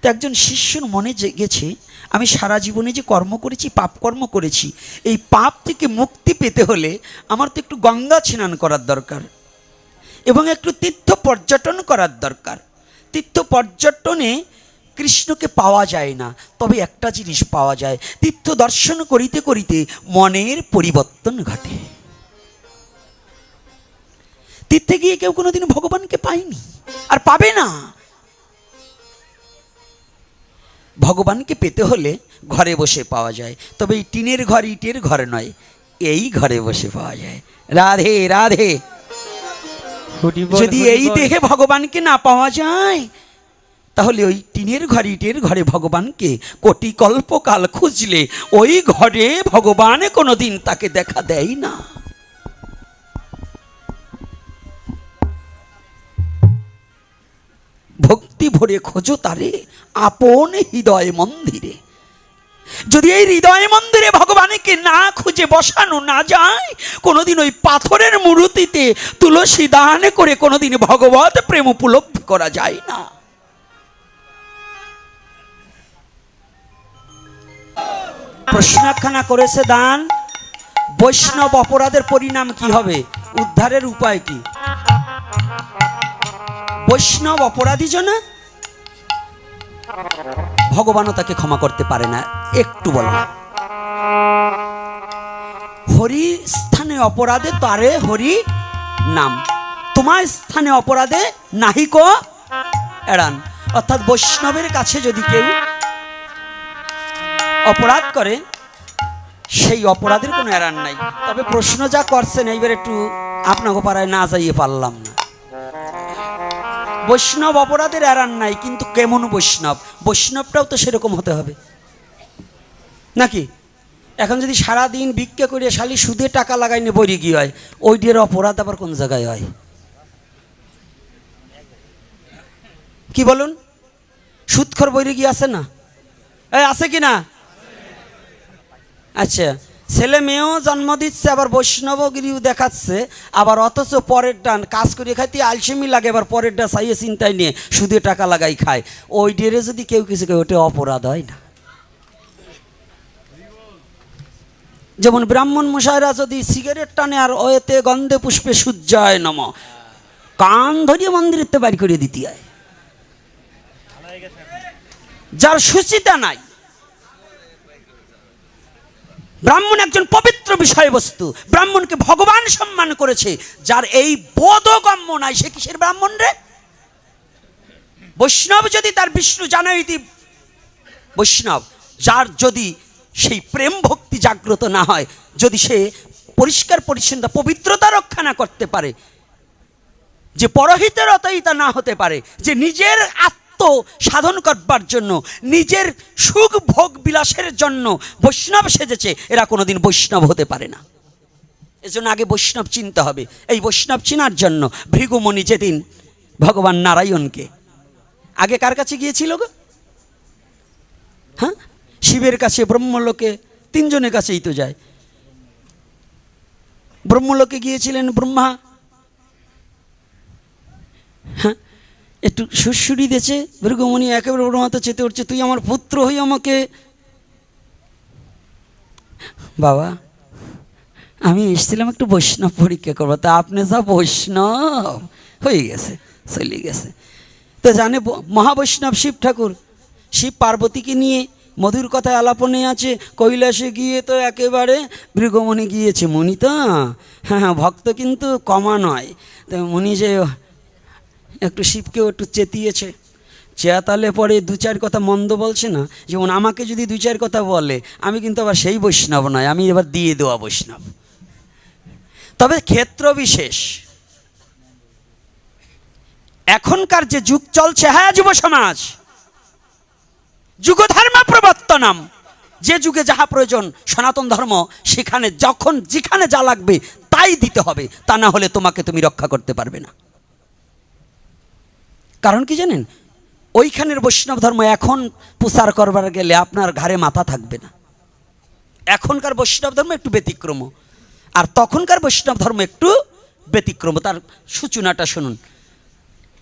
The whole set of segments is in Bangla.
তো একজন শিষ্যর মনে জেগেছে আমি সারা জীবনে যে কর্ম করেছি, পাপ কর্ম করেছি, এই পাপ থেকে মুক্তি পেতে হলে আমার তো একটু গঙ্গা স্নান করার দরকার এবং একটু তীর্থ পর্যটন করার দরকার। তীর্থ পর্যটনে কৃষ্ণকে পাওয়া যায় না, তবে একটা জিনিস পাওয়া যায়, তীর্থ দর্শন করিতে করিতে মনের পরিবর্তন ঘটে। তীর্থে গিয়ে কেউ কোনোদিন ভগবানকে পায়নি, আর পাবে না। ভগবানকে পেতে হলে ঘরে বসে পাওয়া যায়। তবে এই টিনের ঘর ইটের ঘর নয় এই ঘরে বসে পাওয়া যায়। রাধে রাধে। যদি এই। দেহে ভগবানকে না পাওয়া যায় তাহলে ওই টিনের ঘর ইটের ঘরে ভগবানকে কোটি কল্পকাল খুঁজলে ওই ঘরে ভগবান কোনোদিন তাকে দেখা দেয় না। ভরে খোঁজো তারে, আপন হৃদয় মন্দিরে। যদি এই হৃদয় মন্দিরে ভগবানকে না খুঁজে বসানো না যায়, কোনোদিন ওই পাথরের মূর্তিতে তুলসী দান করে কোনোদিন ভগবত প্রেম উপলব্ধি করা যায় না। প্রশ্ন একখানা করেছে দান। বৈষ্ণব অপরাধের পরিণাম কি হবে? উদ্ধারের উপায় কি? বৈষ্ণব অপরাধী জনা ভগবানও তাকে ক্ষমা করতে পারে না। একটু বলো। হরি স্থানে অপরাধে তারে হরি নাম। তোমার স্থানে অপরাধে নাহিক এড়ান। অর্থাৎ বৈষ্ণবের কাছে যদি কেউ অপরাধ করে, সেই অপরাধের কোনো এড়ান নাই। তবে প্রশ্ন যা করছেন, এইবার একটু আপনাকে পাড়ায় না যাইয়ে পারলাম না। বৈষ্ণব অপরাধের এড়ান নাই, কিন্তু কেমন বৈষ্ণব? বৈষ্ণবটাও তো সেরকম হতে হবে। নাকি? এখন যদি সারা দিন ভিক্ষা করে শালি সুদে টাকা লাগাই নে বইরে কি হয় ওইটির অপরাধ আবার কোন জায়গায় হয়? কি বলুন? সুদখর বইরে কি আছে না? আছে কি না? আচ্ছা। ছেলে মেয়েও জন্ম দিচ্ছে, আবার বৈষ্ণবগিরিও দেখাচ্ছে, আবার অথচ পরের ডান, কাজ করে খাইতে আলসেমি লাগে, আবার পরের ডা চাইয়ে চিন্তায় নিয়ে সুদে টাকা লাগাই খায়। ওই ডেরে যদি কেউ কিছু কেউ ওটা অপরাধ হয় না। যেমন ব্রাহ্মণ মশাইরা যদি সিগারেট টানে আর ওয়েতে গন্ধে পুষ্পে সূর্যায় নম, কান ধরিয়ে মন্দিরেতে বাড়ি করে দিতে হয়। যার সুচিতা নাই ব্রাহ্মণ একজন পবিত্র বিষয়বস্তু। ব্রাহ্মণকে ভগবান সম্মান করেছে, যার এই বোধগম্য নাই। সে কিসের ব্রাহ্মণ রে? বৈষ্ণব যদি তার বিষ্ণু জানাইতি বৈষ্ণব, যার যদি সেই প্রেম ভক্তি জাগ্রত না হয়, যদি সে পরিষ্কার পরিচ্ছন্ন পবিত্রতা রক্ষা না করতে পারে, যে পরহিতের অতইতা না হতে পারে, যে নিজের আত্ম সাধন করবার জন্য, নিজের সুখ ভোগ বিলাসের জন্য বৈষ্ণব সেজেছে, এরা কোনোদিন বৈষ্ণব হতে পারে না। এজন্য আগে বৈষ্ণব চিনতে হবে। এই বৈষ্ণব চিনার জন্য ভৃগুমণি যেদিন ভগবান নারায়ণকে, আগে কার কাছে গিয়েছিল গো? হ্যাঁ? শিবের কাছে, ব্রহ্মলোকে, তিনজনের কাছেই তো যায়। ব্রহ্মলোকে গিয়েছিলেন ব্রহ্মা। হ্যাঁ? একটু সুরসুরি দিয়েছে ভৃগুমণি একেবারে ওর মাথা চেতে উঠছে, তুই আমার পুত্র হই আমাকে। বাবা, আমি এসেছিলাম একটু বৈষ্ণব পরীক্ষা করব, তা আপনি সব বৈষ্ণব হয়ে গেছে, চলে গেছে। তো জানে মহাবৈষ্ণব শিব ঠাকুর, শিব পার্বতীকে নিয়ে মধুর কথা আলাপনে আছে, কৈলাসে গিয়ে তো একেবারে ভৃগমণি গিয়েছে, মুনি তো হ্যাঁ হ্যাঁ ভক্ত কিন্তু কমা নয়। তো মুনি যে একটু শিবকেও একটু চেতিয়েছে। চেয়াতালে পরে দু চার কথা মন্দ বলছে না, যেমন আমাকে যদি দু চার কথা বলে, আমি কিন্তু আবার সেই বৈষ্ণব নয়, আমি এবার দিয়ে দেওয়া বৈষ্ণব। তবে ক্ষেত্র বিশেষ। এখনকার যে যুগ চলছে হ্যাঁ যুব সমাজ, যুগধর্ম প্রবর্তনম। যে যুগে যাহা প্রয়োজন, সনাতন ধর্ম, সেখানে যখন, যেখানে যা লাগবে, তাই দিতে হবে। তা না হলে তোমাকে তুমি রক্ষা করতে পারবে না। কারণ কি জানেন? ওইখানের বৈষ্ণব ধর্ম এখন প্রচার করবার গেলে আপনার ঘাড়ে মাথা থাকবে না। এখনকার বৈষ্ণব ধর্ম একটু ব্যতিক্রম। আর তখনকার বৈষ্ণব ধর্ম একটু ব্যতিক্রম। তার সূচনাটা শুনুন।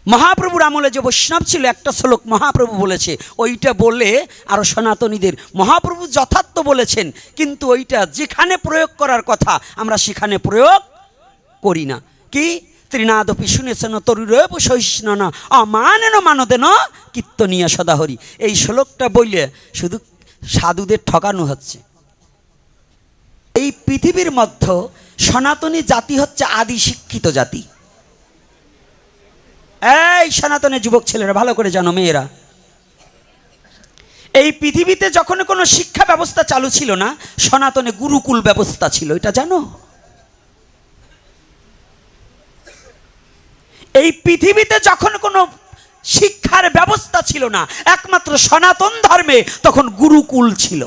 মহাপ্রভুর আমলে যে বৈষ্ণব ছিল, একটা শ্লোক মহাপ্রভু বলেছে, ওইটা বলে আরও সনাতনীদের। মহাপ্রভু যথার্থ বলেছেন, কিন্তু ওইটা যেখানে প্রয়োগ করার কথা, আমরা সেখানে প্রয়োগ করি না। কি? ত্রিনাদপি শুনেছেন তরুরূপ সহিষ্ণন, অমানেন মানদেন কীর্তনীয় সদাহরি। এই শ্লোকটা বললে শুধু সাধুদের ঠকানো হচ্ছে। এই পৃথিবীর মধ্যে সনাতনী জাতি হচ্ছে আদি শিক্ষিত জাতি। এই সনাতনের যুবক ছেলেরা, ভালো করে জানো মেয়েরা। এই পৃথিবীতে যখন কোনো শিক্ষা ব্যবস্থা চালু ছিল না, সনাতনে গুরুকুল ব্যবস্থা ছিল, এটা জানো? এই পৃথিবীতে যখন কোনো শিক্ষার ব্যবস্থা ছিল না, একমাত্র সনাতন ধর্মে তখন গুরুকুল ছিল।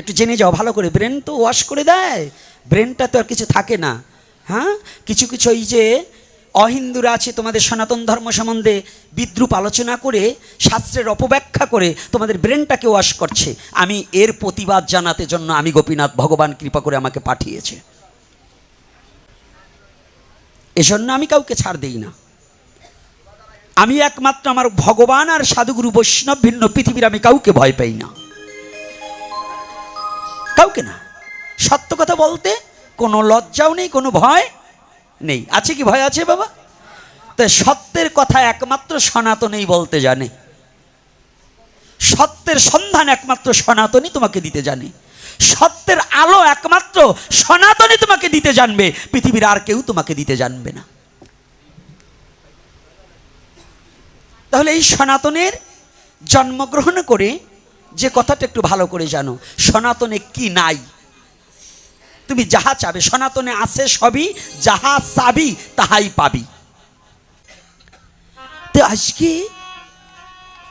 একটু জেনে যাও, ভালো করে। ব্রেন তো ওয়াশ করে দেয়। ব্রেনটা তো আর কিছু থাকে না হ্যাঁ? কিছু কিছু ওই যে অহিন্দুরা আছে, তোমাদের সনাতন ধর্ম সম্বন্ধে বিদ্রুপ আলোচনা করে, শাস্ত্রের অপব্যাখ্যা করে, তোমাদের ব্রেনটাকে ওয়াশ করছে। আমি এর প্রতিবাদ জানাতে জন্য আমি গোপীনাথ ভগবান কৃপা করে আমাকে পাঠিয়েছে। এজন্য আমি কাউকে ছাড় দেই না। আমি একমাত্র আমার ভগবান আর সাধুগুরু বৈষ্ণব ভিন্ন পৃথিবীর আমি কাউকে ভয় পাই না। কাউকে না। সত্য কথা বলতে কোনো লজ্জাও নেই, কোনো ভয় নেই। আছে কি ভয় আছে বাবা? তো সত্যের কথা একমাত্র সনাতনেই বলতে জানে। সত্যের সন্ধান একমাত্র সনাতনই তোমাকে দিতে জানে। সত্যের আলো একমাত্র সনাতনই তোমাকে দিতে জানবে, পৃথিবীর আর কেউ তোমাকে দিতে জানবে না। তাহলে এই সনাতনের জন্মগ্রহণ করে যে কথাটা একটু ভালো করে জানো, সনাতনে কি নাই? তুমি যাহা চাবে, সনাতনে আছে সবই, যাহা চাবি তাহাই পাবি। তো আজকে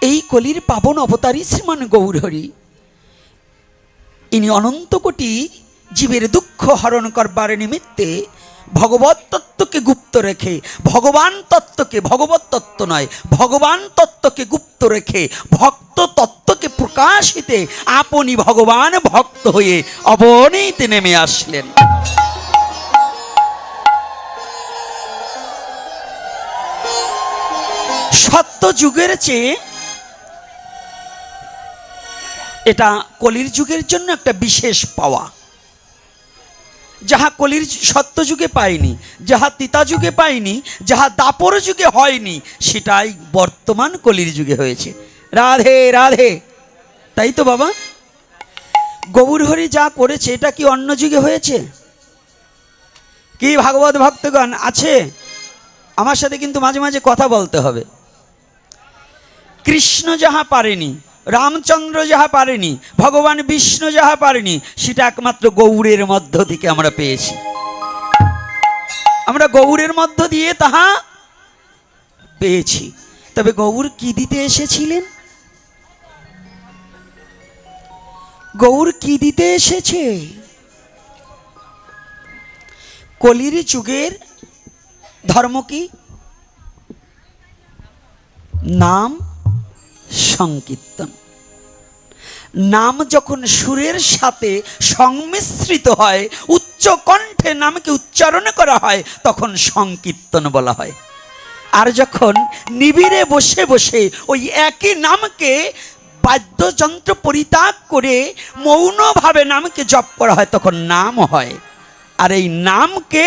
এই কলির পাবন অবতারী শ্রীমান গৌরহরি ইনি অনন্ত কোটি জীবের দুঃখ হরণ করবার নিমিত্তে ভগবত তত্ত্বকে গুপ্ত রেখে, ভগবান তত্ত্বকে ভগবত তত্ত্ব নয়, ভগবান তত্ত্বকে গুপ্ত রেখে, ভক্ত তত্ত্বকে প্রকাশিতে আপনি ভগবান ভক্ত হয়ে অবনীতে নেমে আসলেন। সত্য যুগের চেয়ে এটা কলির যুগের জন্য একটা বিশেষ পাওয়া। যাহা কলির সত্য যুগে পায়নি যাহা তিতা যুগে পায়নি যাহা দাপর যুগে হয়নি, সেটাই বর্তমান কলির যুগে হয়েছে। রাধে রাধে। তাই তো বাবা? গৌরহরি যা করেছে, এটা কি অন্য যুগে হয়েছে? কি ভাগবত ভক্তগণ আছে? আমার সাথে কিন্তু মাঝে মাঝে কথা বলতে হবে। কৃষ্ণ যাহা পারেনি রামচন্দ্র যাহা পারেনি, ভগবান বিষ্ণু যাহা পারেনি, সেটা একমাত্র গৌড়ের মধ্য থেকে আমরা পেয়েছি। আমরা গৌড়ের মধ্য দিয়ে তাহা পেয়েছি। তবে গৌর কি দিতে এসেছিলেন? গৌর কি দিতে এসেছে? কলির যুগের ধর্ম কি? নাম? সংকীর্তন। নাম যখন সুরের সাথে সংমিশ্রিত হয়, উচ্চ কণ্ঠে নামকে উচ্চারণ করা হয়, তখন সংকীর্তন বলা হয়। আর যখন নিবিড়ে বসে বসে ওই একই নামকে বাদ্যযন্ত্র পরিত্যাগ করে মৌনভাবে নামকে জপ করা হয়, তখন নাম হয়। আর এই নামকে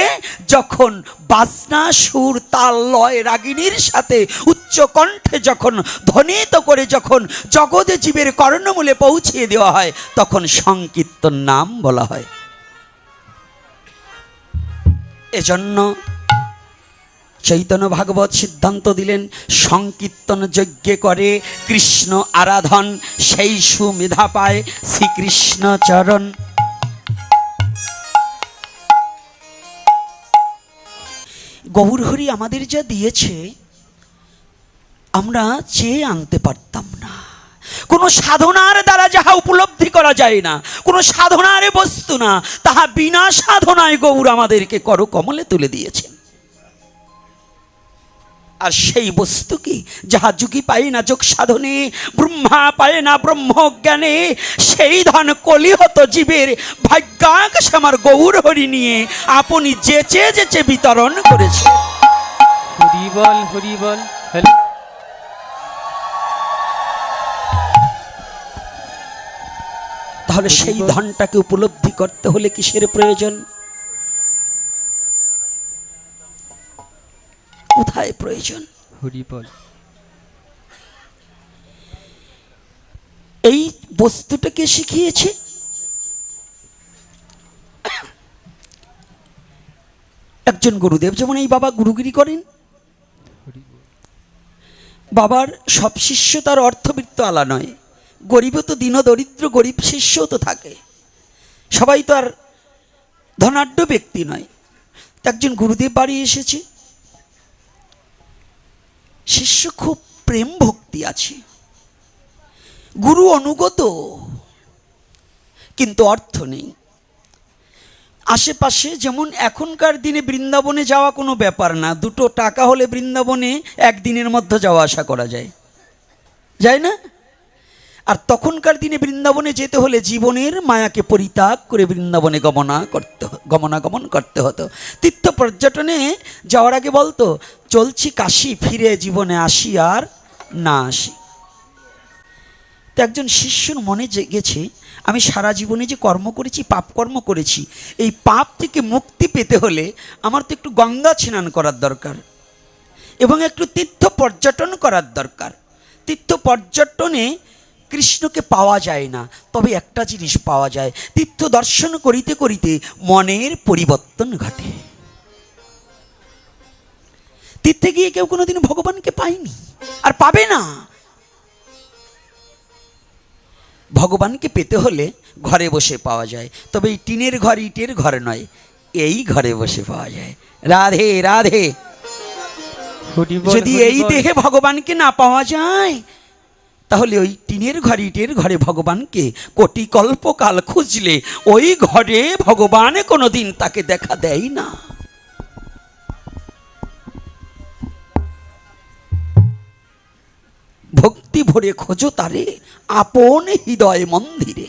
যখন বাজনা, সুর, তাল, লয়, রাগিনীর সাথে উচ্চ কণ্ঠে যখন ধ্বনিত করে যখন জগতে জীবের কর্ণমূলে পৌঁছিয়ে দেওয়া হয়, তখন সংকীর্তন নাম বলা হয়। এজন্য চৈতন্য ভাগবত সিদ্ধান্ত দিলেন, সংকীর্তন যজ্ঞে করে কৃষ্ণ আরাধন, সেই সুমেধা পায় শ্রীকৃষ্ণ চরণ। গৌরহরি আমাদের যা দিয়েছে, আমরা চেয়ে আনতে পারতাম না। কোনো সাধনার দ্বারা যাহা উপলব্ধি করা যায় না, কোনো সাধনার বস্তু না, তাহা বিনা সাধনায় গৌর আমাদেরকে করো কমলে তুলে দিয়েছেন। আর সেই বস্তু কি? যাহা যুগি পায় না যোগ সাধনে, ব্রহ্মা পায় না ব্রহ্ম জ্ঞানে সেই ধন কলিহত জীবের ভাগ্যাকাশ আমার গৌর হরি নিয়ে আপনি যেচে যেচে বিতরণ করেছে। হরি হরিবল হরিবল হ্যালো তাহলে সেই ধনটাকে উপলব্ধি করতে হলে কিসের প্রয়োজন কোথায় প্রয়োজন? হরিবল। এই বস্তুটাকে শিখিয়েছে? একজন গুরুদেব যেমন এই বাবা গুরুগিরি করেন বাবার সব শিষ্য তার অর্থবৃত্ত আলা নয়। গরিবও তো দীন দরিদ্র গরিব শিষ্যও তো থাকে। সবাই তো আর ধনাঢ্য ব্যক্তি নয়। একজন গুরুদেব বাড়ি এসেছে। শিষ্য খুব প্রেম ভক্তি আছে। গুরু অনুগত, কিন্তু অর্থ নেই। আশেপাশে যেমন এখনকার দিনে বৃন্দাবনে যাওয়া কোনো ব্যাপার না, দুটো টাকা হলে বৃন্দাবনে একদিনের মধ্যে যাওয়া আসা করা যায়। যায় না? আর তখনকার দিনে বৃন্দাবনে যেতে হলে জীবনের মায়াকে পরিত্যাগ করে বৃন্দাবনে গমনা করতে গমনাগমন করতে হতো। তীর্থ পর্যটনে যাওয়ার আগে বলতো, চলছি কাশি, ফিরে জীবনে আসি আর না আসি। তো একজন শিষ্যর মনে জেগেছে আমি সারা জীবনে যে কর্ম করেছি, পাপ কর্ম করেছি, এই পাপ থেকে মুক্তি পেতে হলে আমার তো একটু গঙ্গা স্নান করার দরকার এবং একটু তীর্থ পর্যটন করার দরকার। তীর্থ পর্যটনে কৃষ্ণকে পাওয়া যায় না তবে একটা জিনিস পাওয়া যায়। তীর্থ দর্শন করিতে করিতে মনের পরিবর্তন ঘটে। তীর্থে গিয়ে কেউ কোনোদিন ভগবানকে পায়নি আর পাবে না। ভগবানকে পেতে হলে ঘরে বসে পাওয়া যায় তবে এই টিনের ঘর ইটের ঘর নয় এই ঘরে বসে পাওয়া যায়। রাধে রাধে। যদি এই। দেহে ভগবানকে না পাওয়া যায় তাহলে ওই টিনের ঘর ইটের ঘরে ভগবানকে কোটি কল্পকাল খুঁজলে ওই ঘরে ভগবান কোনোদিন তাকে দেখা দেয় না। ভক্তি ভরে খোঁজো তারে আপন হৃদয় মন্দিরে।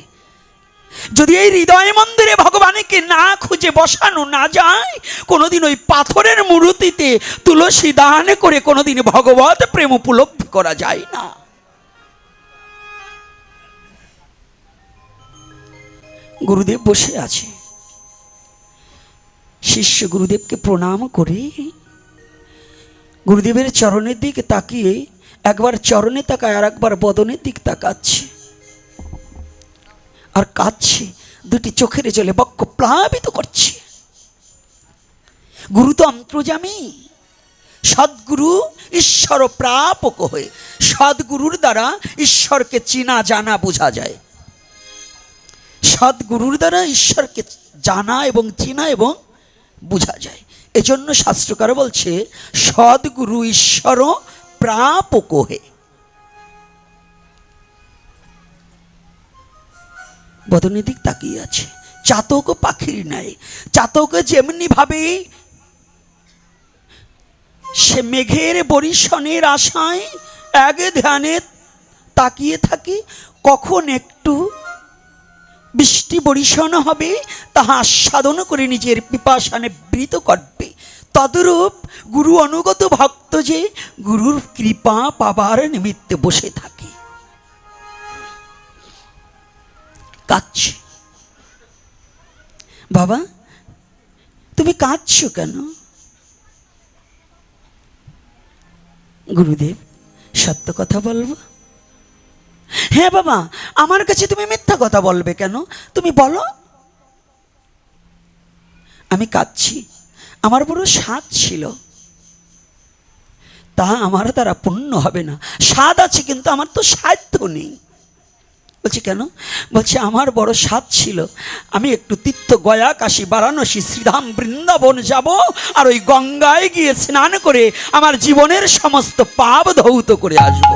যদি এই হৃদয় মন্দিরে ভগবানকে না খুঁজে বসানো না যায়, কোনোদিন ওই পাথরের মূর্তিতে তুলসী দান করে কোনোদিন ভগবত প্রেম উপলব্ধি করা যায় না। গুরুদেব বসে আছে। শিষ্য গুরুদেবকে প্রণাম করে গুরুদেবের চরণের দিকে তাকিয়ে একবার চরণে তাকায় আর একবার বদনের দিক তাকাচ্ছে। আর কাঁদছে, দুটি চোখের জলে বক্ষ প্লাবিত করছে। গুরু তো অন্তর্জামী। সদ্গুরু ঈশ্বর প্রাপক হয়ে, সদ্গুরুর দ্বারা ঈশ্বরকে চিনা জানা বোঝা যায়। সদ্গুরুর দ্বারা ঈশ্বরকে জানা এবং চেনা এবং বোঝা যায়। এজন্য শাস্ত্রকার বলছে, সদ্গুরু ঈশ্বর প্রাপক হয়ে বদনের দিক তাকিয়ে আছে। চাতক পাখির ন্যায়। চাতক যেমনি ভাবে সে মেঘের বরিশনের আশায় এক ধ্যানে তাকিয়ে থাকে, কখন একটু বৃষ্টি বরিশন হবে, তাহা আস্বাদন করে নিজের পিপাসানে বৃত করবে। তদরূপ গুরু অনুগত ভক্ত যে গুরুর কৃপা পাবার নিমিত্তে বসে থাকে। কাঁদছে? বাবা, তুমি কাঁদছো কেন? গুরুদেব, সত্য কথা বলব? হ্যাঁ বাবা, আমার কাছে তুমি মিথ্যা কথা বলবে কেন? তুমি বলো। আমি কাঁদছি। আমার বড় স্বাদ ছিল। তা আমার দ্বারা পূর্ণ হবে না। স্বাদ আছে, কিন্তু আমার তো সাধ্য নেই। বলছি, কেন? বলছে, আমার বড় স্বাদ ছিল। আমি একটু তীর্থ গয়া, কাশী, বারাণসী, শ্রীধাম, বৃন্দাবন যাব আর ওই গঙ্গায় গিয়ে স্নান করে আমার জীবনের সমস্ত পাপ ধৌত করে আসব।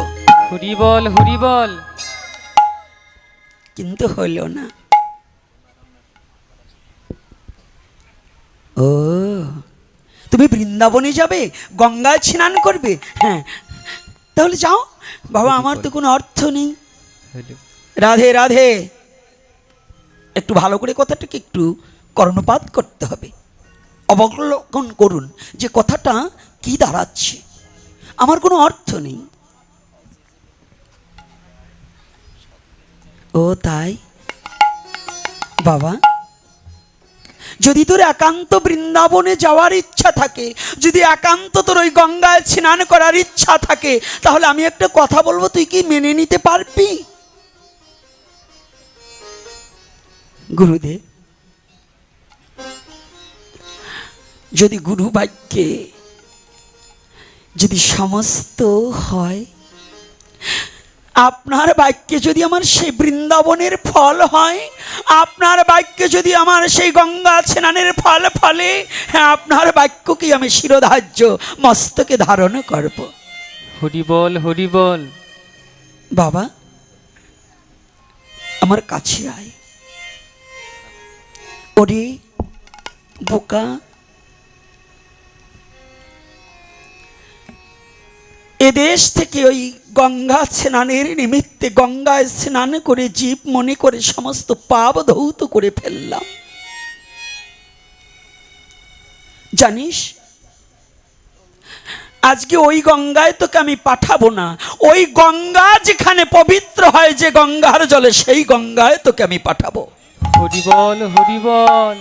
হরিবল হরিবল। কিন্তু হইল না। ও তুমি বৃন্দাবনে যাবে গঙ্গায় স্নান করবে? হ্যাঁ তাহলে যাও। বাবা আমার তো কোনো অর্থ নেই। হ্যালো রাধে রাধে। একটু ভালো করে কথাটাকে একটু কর্ণপাত করতে হবে। অবলোকন করুন যে কথাটা কি দাঁড়াচ্ছে। আমার কোনো অর্থ নেই। ও তাই? বাবা, যদি তোর একান্ত বৃন্দাবনে যাওয়ার ইচ্ছা থাকে, যদি একান্ত তোর ওই গঙ্গায় স্নান করার ইচ্ছা থাকে, তাহলে আমি একটা কথা বলব, তুই কি মেনে নিতে পারবি? গুরুদেব, যদি গুরু বাক্যে যদি সমস্ত হয় আপনার বাক্যে যদি আমার সেই বৃন্দাবনের ফল হয় আপনার বাক্যে যদি আমার সেই গঙ্গা স্নানের ফল ফলে হ্যাঁ আপনার বাক্যকেই আমি শিরোধার্য মস্তকে ধারণ করব? হরি বল হরি বল। বাবা আমার কাছে আয়। ওরে বোকা এদেশ থেকে ওই গঙ্গা স্নানের নিমিত্তে গঙ্গায় স্নান করে জীব মনে করে সমস্ত পাপ ধৌত করে ফেললাম। জানিস, আজকে ওই গঙ্গায় তোকে আমি পাঠাবো না। ওই গঙ্গা যেখানে পবিত্র হয় যে গঙ্গার জলে, সেই গঙ্গায় তোকে আমি পাঠাবো। হরি বল হরি বল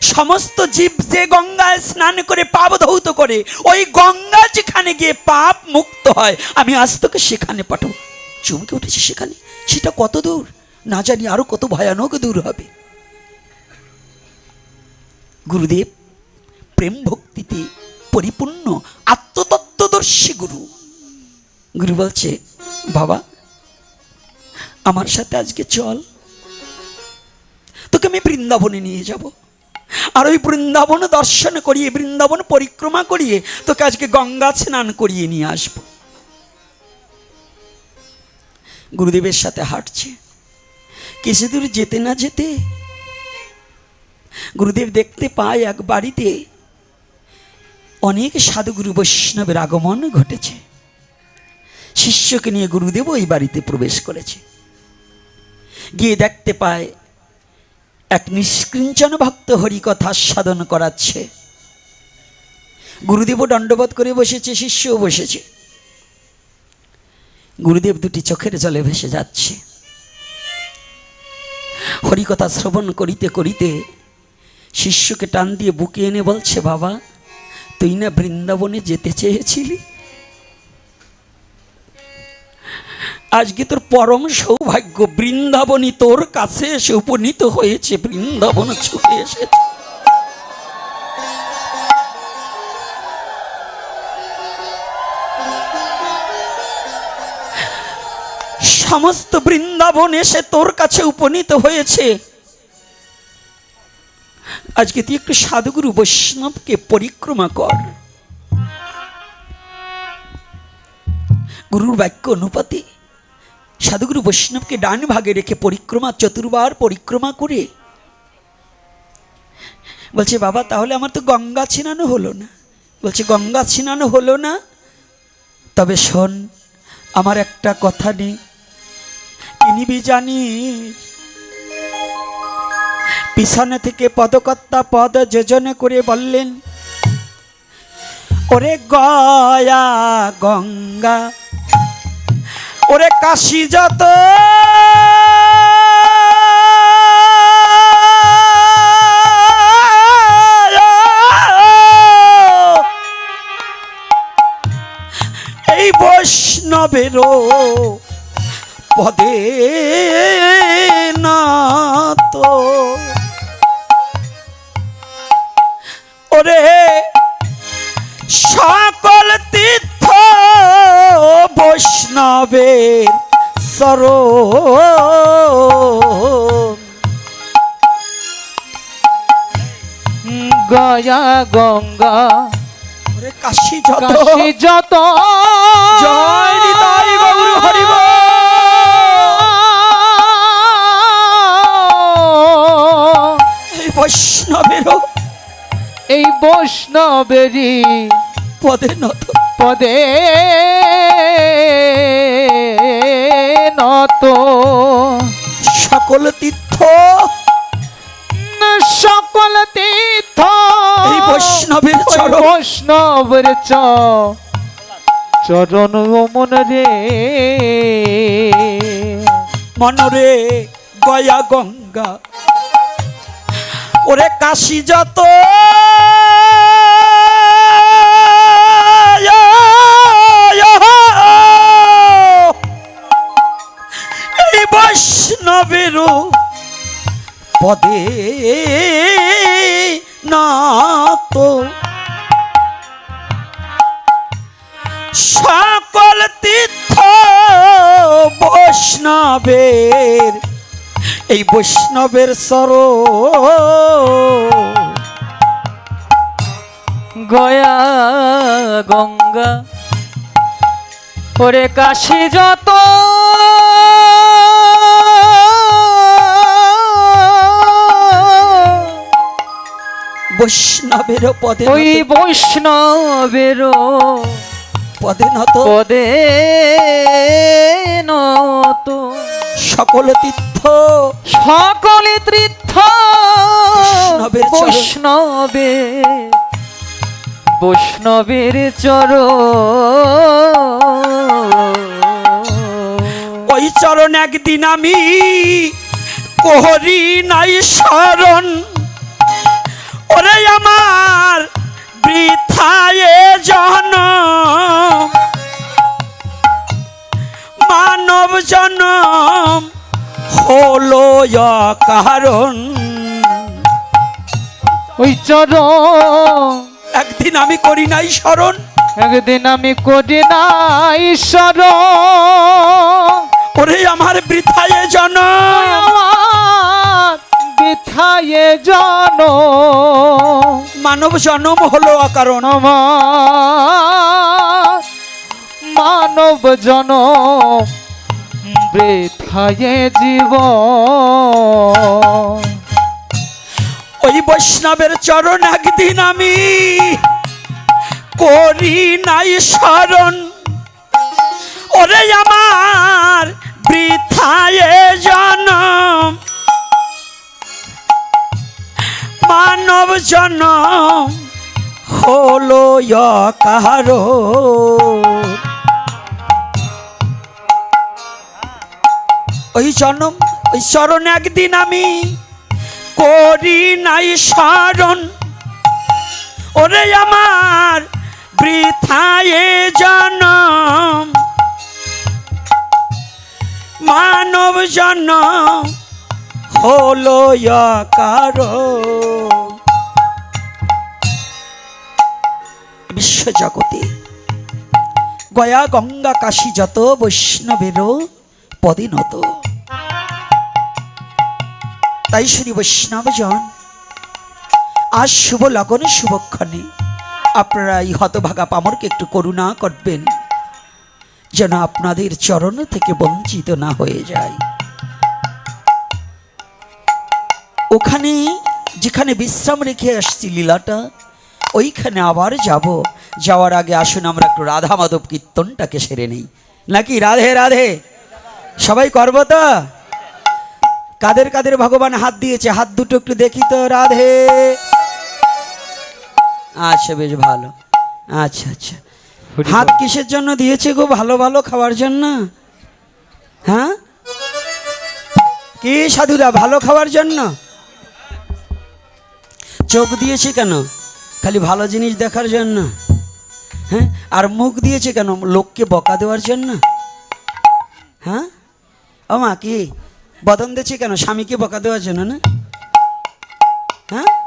সমস্ত জীব যে গঙ্গায় স্নান করে পাপ ধৌত করে, ওই গঙ্গা যেখানে গিয়ে পাপ মুক্ত হয়, আমি আজ তোকে সেখানে পাঠাবো। চমকে উঠেছি সেখানে? সেটা কত দূর? না জানি আরও কত ভয়ানক দূর হবে। গুরুদেব, প্রেম ভক্তিতে পরিপূর্ণ আত্মতত্ত্বদর্শী গুরু। গুরু বলছে, বাবা, আমার সাথে আজকে চল। তোকে আমি বৃন্দাবনে নিয়ে যাব। আর ওই বৃন্দাবন দর্শন করিয়ে, বৃন্দাবন পরিক্রমা করিয়ে তোকে আজকে গঙ্গা স্নান করিয়ে নিয়ে আসব। গুরুদেবের সাথে হাঁটছে। কিছু দূর যেতে না যেতে গুরুদেব দেখতে পায় এক বাড়িতে অনেক সাধুগুরু বৈষ্ণবের আগমন ঘটেছে। শিষ্যকে নিয়ে গুরুদেব ওই বাড়িতে প্রবেশ করেছে। গিয়ে দেখতে পায় এক নিষ্কৃঞ্চন ভক্ত হরিকথা সাধন করাচ্ছে। গুরুদেবও দণ্ডবোধ করে বসেছে, শিষ্যও বসেছে। গুরুদেব দুটি চোখের জলে ভেসে যাচ্ছে। হরিকথা শ্রবণ করিতে করিতে শিষ্যকে টান দিয়ে বুকে এনে বলছে, বাবা, তুই না বৃন্দাবনে যেতে চেয়েছিলি? আজকে তোর পরম সৌভাগ্য বৃন্দাবনই তোর কাছে এসে উপনীত হয়েছে? বৃন্দাবন ছুটে এসেছে। সমস্ত বৃন্দাবন এসে তোর কাছে উপনীত হয়েছে। আজকে তুই একটু সাধুগুরু বৈষ্ণবকে পরিক্রমা কর। গুরুর বাক্য অনুপাতে সাধুগুরু বৈষ্ণবকে ডান ভাগে রেখে পরিক্রমা, চতুর্বার পরিক্রমা করে। বলছে, বাবা, তাহলে আমার তো গঙ্গা ছিনানো হলো না। বলছে, গঙ্গা ছিনানো হলো না? তবে শোন, আমার একটা কথা নেই। কিনিবি জানিস পিছনে থেকে পদকর্তা পদ যোজনা করে বললেন, ওরে গয়া গঙ্গা ওরে কাশি যত। এই বৈষ্ণবেরও পদে তো ওরে গয়া গঙ্গা। কাশি যত। কাশী যত। জয় নিতাই গৌর বৈষ্ণবেরও এই বৈষ্ণবেরই পদে নত। পদে সকল তীর্থ। সকল তীর্থ। বৈষ্ণবের চরণ। বৈষ্ণবের চরণ। মন রে। মনরে গয়া গঙ্গা। ওরে কাশি যত বৈষ্ণবের পদে না সকল তীর্থ বৈষ্ণবের এই বৈষ্ণবের সর গয়া গঙ্গা ওরে কাশি যত বৈষ্ণবের পদে ওই বৈষ্ণবের পদে নত পদে নত সকল তীর্থ সকলে তীর্থ। বৈষ্ণবে বৈষ্ণবের চর ওই চরণ একদিন আমি কোহরি নাই শরণ ওরে আমার বৃথায় জন মানব জনম হলো কারণ ওই চর একদিন আমি করি নাই স্মরণ। একদিন আমি করি না ঈশ্বর ওরে আমার বৃথায় জন আমার বিথায়ে জন? মানব জনম হলো অকারণ। মানব জন বৃথায়ে জীব ওই বৈষ্ণবের চরণ একদিন আমি করি নাই স্মরণ। ওরে আমার মানব জনম হলো কারও ওই জনম, ওই চরণ একদিন আমি করি নাই স্মরণ। ওরে আমার বৃথায় জনম। মানব জনম হলো কারও বিশ্বজগতে। গয়া গঙ্গা কাশী যত বৈষ্ণবেরও পদিনত তাই শুনি বৈষ্ণবজন, আজ শুভ লগনে, শুভক্ষণে আপনারা এই হতভাগা পামরকে একটু করুণা করবেন, যেন আপনাদের চরণ থেকে বঞ্চিত না হয়ে যায়। ওখানে, যেখানে বিশ্রাম রেখে আসছি লীলাটা ওইখানে আবার যাব। যাওয়ার আগে আসুন আমরা একটু রাধা মাধব কীর্তনটাকে সেরে নেই। নাকি? রাধে রাধে। সবাই করব তো? কাদের কাদের ভগবান হাত দিয়েছে? হাত দুটো একটু দেখি তো রাধে। আচ্ছা বেশ ভালো। আচ্ছা আচ্ছা। হাত কিসের জন্য দিয়েছে গো? ভালো ভালো খাওয়ার জন্য? হ্যাঁ? কি সাধুরা ভালো খাওয়ার জন্য? চোখ দিয়েছে কেন? খালি ভালো জিনিস দেখার জন্য। হ্যাঁ? আর মুখ দিয়েছে কেন? লোককে বকা দেওয়ার জন্য? হ্যাঁ? ও মা, কি? বদন দিয়েছে কেন? স্বামীকে বকা দেওয়ার জন্য না? হ্যাঁ?